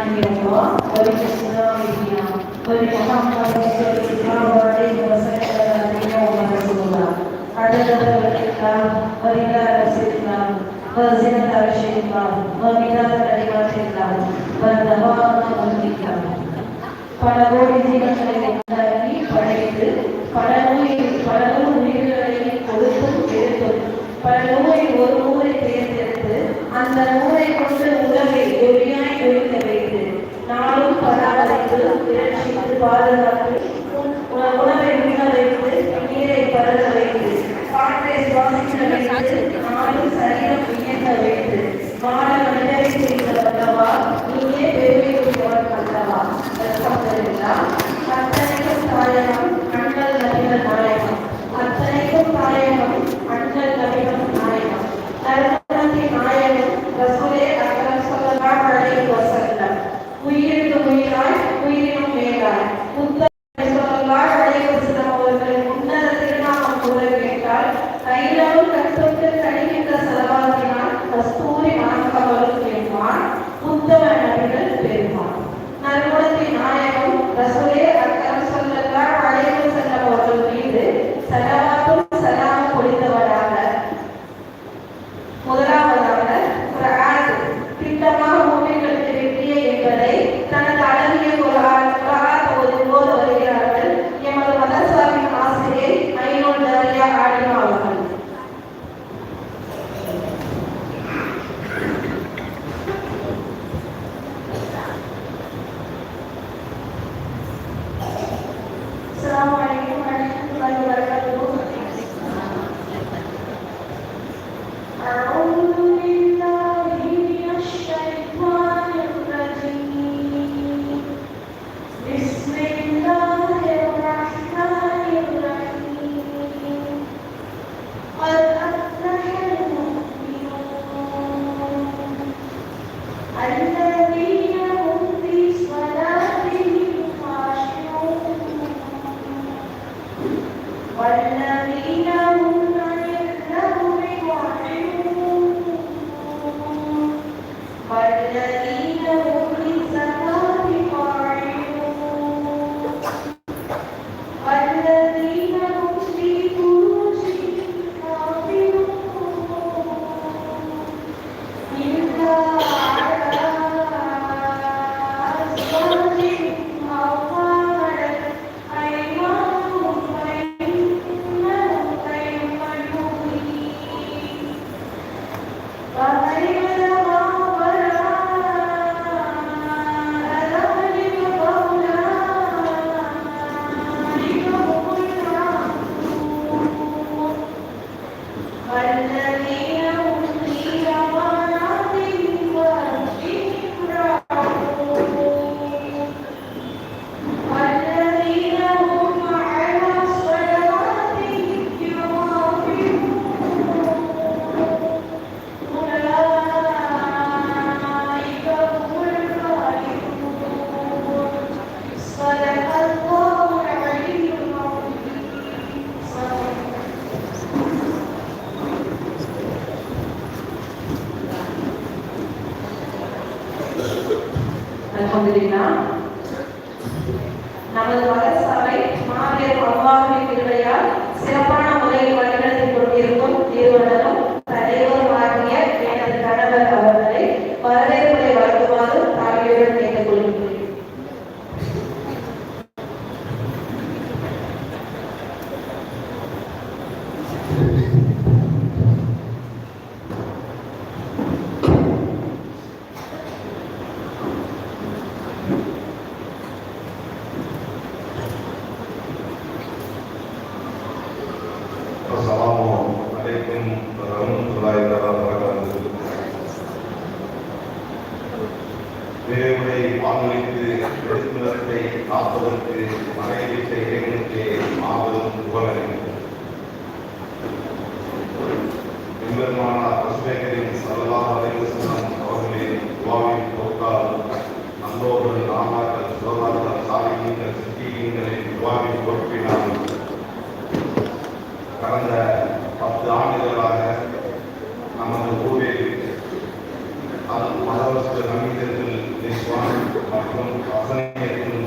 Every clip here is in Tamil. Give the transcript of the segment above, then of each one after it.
عنه وبه السلام وبمحمد صلى الله عليه وسلم نبينا ورسولا عدد خلق الله ومقدار سلطان وزنة عرش الله ومداد كلمات الله والدوام ملك பல கோடி ஜீவன்களை உண்டாக்கி படைத்து பல நூலை பல நூறு உயிர்களை கொடுத்தும் எடுத்தும் பல நூலை ஒரு நூலை தேர்ந்தெடுத்து அந்த நூலை கொண்டு உலகை ஒளியாய் பராமரித்து இரட்சித்து பாதுகாத்து உணவை உண்ண வைத்து நீரை பரவ வைத்து காற்றை சுவாசிக்க வைத்து நாளும் சரீரம் இயங்க வைத்து வாழ Thank you. நமது மதரசாவை மாநில அல்லாஹின் கிருபையால் சிறப்பான முறையில் வழிநடத்திக் கொண்டிருக்கும் நிறுவனரும் Assalamu alaikum warahmatullahi wabarakatuh. வேறுமுறை வானொலிக்கு எழுத்துணர்வை காப்பதற்கு மனைவிட்ட இறைவனுக்கே மாபெரும் புகழ் எம்பெருமான பசுமேகரின் சல்லல்லாஹு அலைஹி வஸல்லம் அவர்களின் துவாவின் பொருட்டால் நல்லோர்கள் நாமாக்கள் சுகமாக்கள் சாலிகங்கள் சித்திகங்களின் துவாவின் பொறுப்பினால் கடந்த அரசு மற்றும் அசனியர்கள்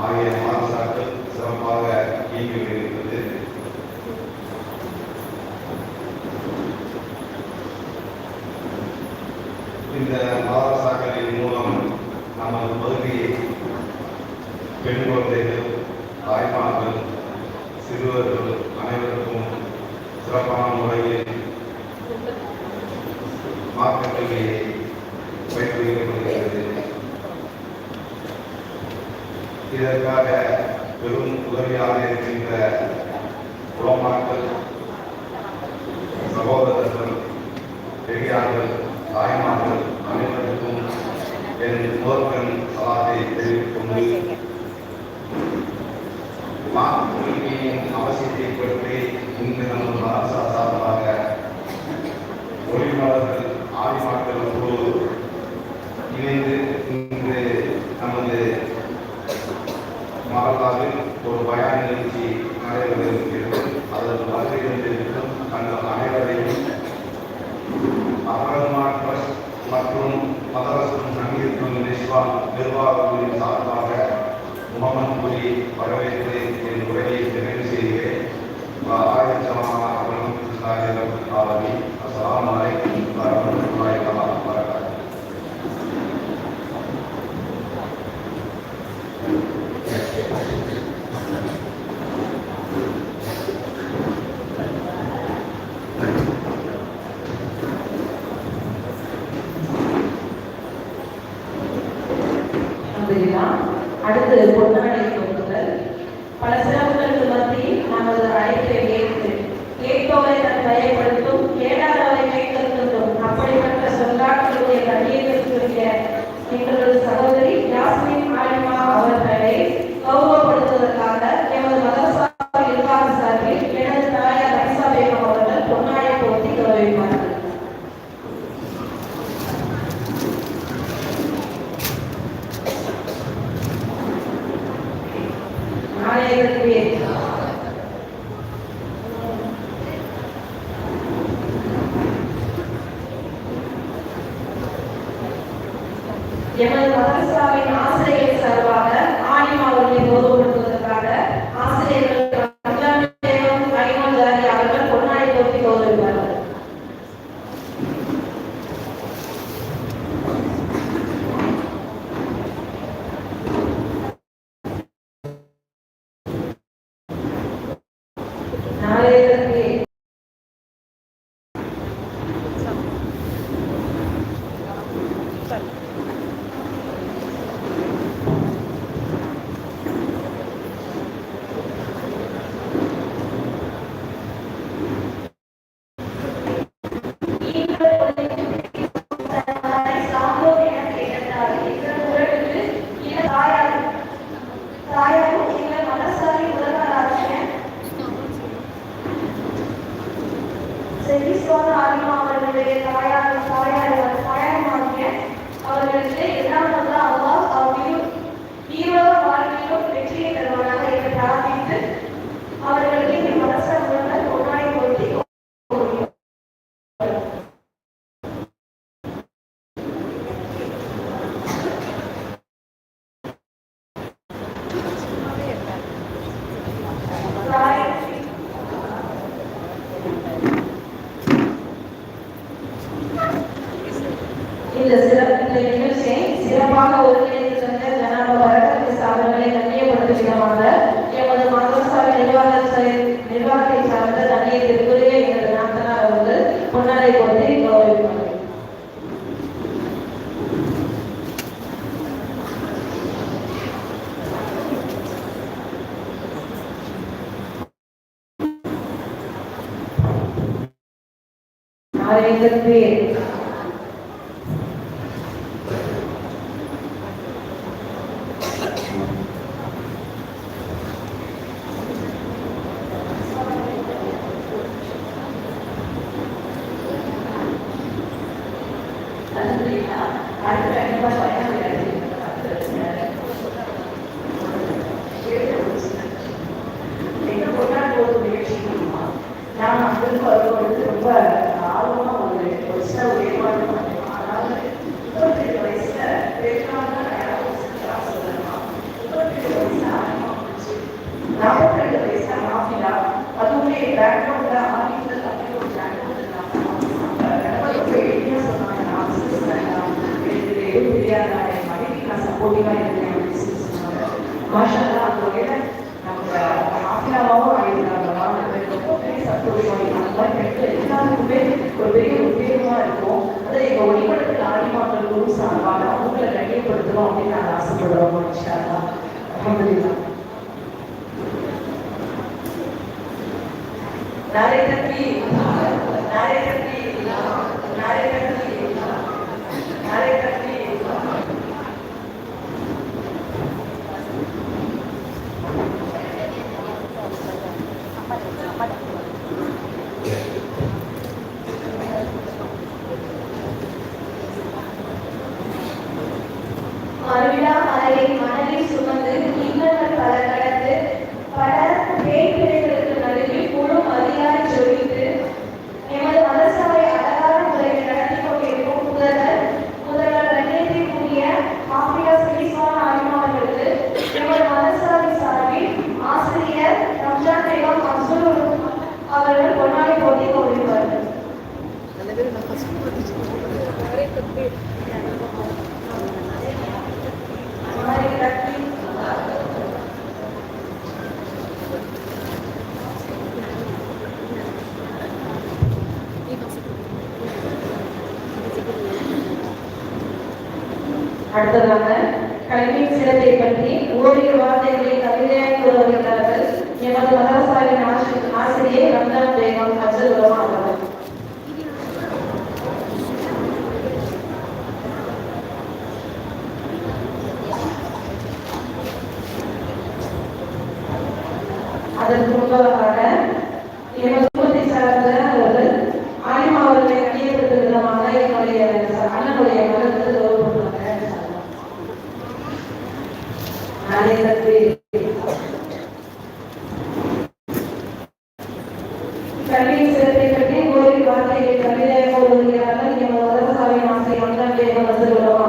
ஆகிய மாணவர்கள் சிறப்பாக இயங்கி வருகிறது இந்த மாதசாக்களின் மூலம் நமது பகுதியை பெண் குழந்தைகள் தாய்மார்கள் சிறுவர்கள் அனைவருக்கும் சிறப்பான முறையில் மார்க்க பயிற்றுவிக்கப்படுகிறது இதற்காக பெரும் உதவியாக இருக்கின்ற உலமாக்கள் சகோதரர்கள் பெரியார்கள் தாய்மார்கள் அனைவருக்கும் என் முதற்கண் சலாத்தை தெரிவித்துக் கொண்டு மாற்றுக்கல்வியின் அவசியத்தை பற்றி இன்று நமது மதரசா சார்பாக இணைந்து இன்று நமது மரலாவில் ஒரு பயான் நிகழ்ச்சி நடைபெற அதற்கு வருகை தந்திருக்கும் தங்கள் அனைவரையும் அகரமான் ட்ரஸ்ட் மற்றும் மதரசும் சங்கீதம் நிர்வா நிர்வாகங்களின் சார்பாக முகமன் கூறி வரவேற்று என் உரையை நிறைவு செய்கிறேன். ஆயிரத்தமான அவர்களும் அஸ்லாம் அஸ்ஸலாமு அலைக்கும் ಕಾರ್ಯಾಲಯಗಳಿಗೆ ಮನೆಯಲ್ಲಿ இந்த நிகழ்ச்சியை சிறப்பாக ஒருங்கிணைத்து தந்த ஜனாப வரகத்து அவர்களை கண்ணியப்படுத்தும் விதமாக எமது மதரசாவின் நிர்வாக ச- நிர்வாகத்தை சார்ந்த கண்ணியத்திற்குரிய எங்களது நாத்தனார் அவர்கள் பொன்னாடை கொடுத்து கௌரவிப்பார்கள் நாளைக்கு எங்க கொண்டாடி ஒரு நிகழ்ச்சி தெரியுமா நான் அங்கிருந்து வரும்பொழுது ரொம்ப ஆர்வமாக ஒரு ஒரு சின்ன ஒரு எல்லாருக்குமே ஒரு பெரிய உத்வேகமாக இருக்கும் அதாவது எங்கள் ஒளிப்படத்தில் ஆடி மக்கள் குரு சார்பாக அவங்களை கட்டியப்படுத்தணும் அப்படின்னு நான் ஆசைப்படுறோம் மனுஷாரா அஹமதுல்லா நரேந்திரி நரேந்திரி நரேந்திரி நரேந்திரி Gracias. சிறப்பை பற்றி ಕಣ್ಣಿಗೆ ಸೇರಿದೆ ಕಣ್ಣಿಗೆ ಗೋರಿಗೆ ಭಾರತೀಯ ಕಣ್ಣಿಗೆ ಹೋಗೋದಿಲ್ಲ ಅಂತ ನಿಮಗೆ ಮೊದಲ ಸಾರಿ ಮಾಸಿಗೆ ಅಂತ ಕೇವಲ